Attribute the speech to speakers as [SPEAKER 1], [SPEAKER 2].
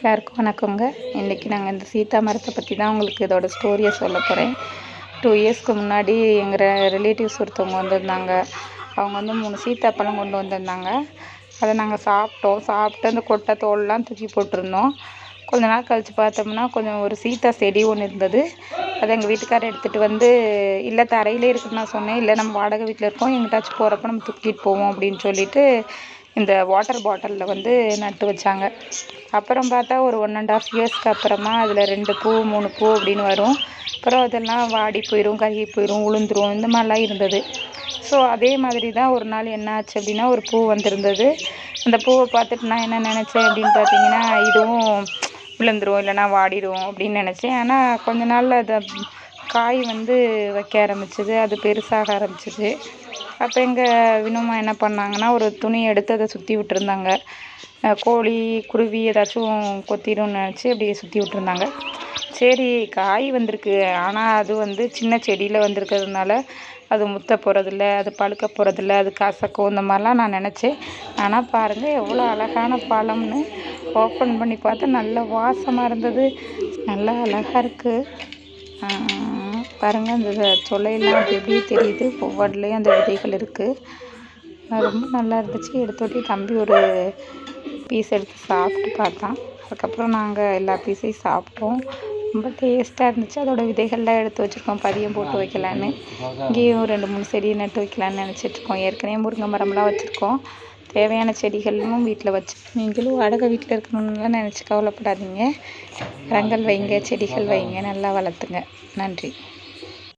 [SPEAKER 1] எல்லாருக்கும் வணக்கங்க. இன்றைக்கி நாங்கள் இந்த சீதா மரத்தை பற்றி தான் உங்களுக்கு இதோட ஸ்டோரியை சொல்ல போகிறேன் டூ இயர்ஸ்க்கு முன்னாடி எங்கள் ரிலேட்டிவ்ஸ் ஒருத்தவங்க வந்திருந்தாங்க. அவங்க வந்து மூணு சீத்தாப்பழம் கொண்டு வந்திருந்தாங்க. அதை நாங்கள் சாப்பிட்டோம். சாப்பிட்டு அந்த கொட்டை தோல்லாம் தூக்கி போட்டிருந்தோம். கொஞ்ச நாள் கழித்து பார்த்தோம்னா கொஞ்சம் ஒரு சீத்தா செடி ஒன்று இருந்தது. அதை எங்கள் வீட்டுக்காரர் எடுத்துகிட்டு வந்து இல்லை தரையிலே இருக்குன்னு நான் சொன்னேன். இல்லை நம்ம வாடகை வீட்டில் இருக்கோம். எங்கிட்டாச்சும் போகிறப்ப நம்ம தூக்கிட்டு போவோம் அப்படின்னு சொல்லிட்டு இந்த வாட்டர் பாட்டிலில் வந்து நட்டு வச்சாங்க. அப்புறம் பார்த்தா ஒரு ஒன் அண்ட் ஆஃப் இயர்ஸ்க்கு அப்புறமா அதில் ரெண்டு பூ மூணு பூ அப்படின்னு வரும். அப்புறம் அதெல்லாம் வாடி போயிடும் கருகி போயிடும் உளுந்துரும். இந்த மாதிரிலாம் இருந்தது. ஸோ அதே மாதிரி தான் ஒரு நாள் என்ன ஆச்சு அப்படின்னா ஒரு பூ வந்திருந்தது. அந்த பூவை பார்த்துட்டு நான் என்ன நினச்சேன் அப்படின்னு பார்த்தீங்கன்னா இதுவும் விழுந்துரும் இல்லைனா வாடிடும் அப்படின்னு நினச்சேன். ஆனால் கொஞ்ச நாளில் அதை காய் வந்து வைக்க ஆரம்பிச்சது அது பெருசாக ஆரம்பிச்சிது. அப்போ எங்கள் வினோமா என்ன பண்ணாங்கன்னா ஒரு துணி எடுத்து அதை சுற்றி விட்டுருந்தாங்க. கோழி குருவி ஏதாச்சும் கொத்திடும்னு நினச்சி அப்படியே சுற்றி விட்டுருந்தாங்க. சரி காய் வந்திருக்கு. ஆனால் அது வந்து சின்ன செடியில் வந்திருக்கிறதுனால அது முத்த போகிறதில்ல அது பழுக்க போகிறதில்ல அது கசக்கும் இந்த மாதிரிலாம் நான் நினச்சேன். ஆனால் பாருங்கள் எவ்வளோ அழகான பழம்னு ஓப்பன் பண்ணி பார்த்தா நல்ல வாசமாக இருந்தது. நல்லா அழகாக இருக்குது பாருங்கள் அந்த சொலையெல்லாம் அப்படி எப்படியே தெரியுது. ஒவ்வொன்றுலேயும் அந்த விதைகள் இருக்குது ரொம்ப நல்லா இருந்துச்சு. எடுத்தோடனே தம்பி ஒரு பீஸ் எடுத்து சாப்பிட்டு பார்த்தான். அதுக்கப்புறம் நாங்கள் எல்லா பீஸையும் சாப்பிட்டோம். ரொம்ப டேஸ்ட்டாக இருந்துச்சு. அதோட விதைகள்லாம் எடுத்து வச்சுருக்கோம். பதியம் போட்டு வைக்கலான்னு. இங்கேயும் ரெண்டு மூணு செடியை நட்டு வைக்கலான்னு நினச்சிட்ருக்கோம் ஏற்கனவே முருங்கை மரம்லாம் வச்சுருக்கோம். தேவையான செடிகளும் வீட்டில் வச்சு நீங்களும் வாடகை வீட்டில் இருக்கணும்னுலாம் நினச்சி கவலைப்படாதீங்க. மரங்கள் வைங்க செடிகள் வைங்க. நல்லா வளர்த்துங்க. நன்றி.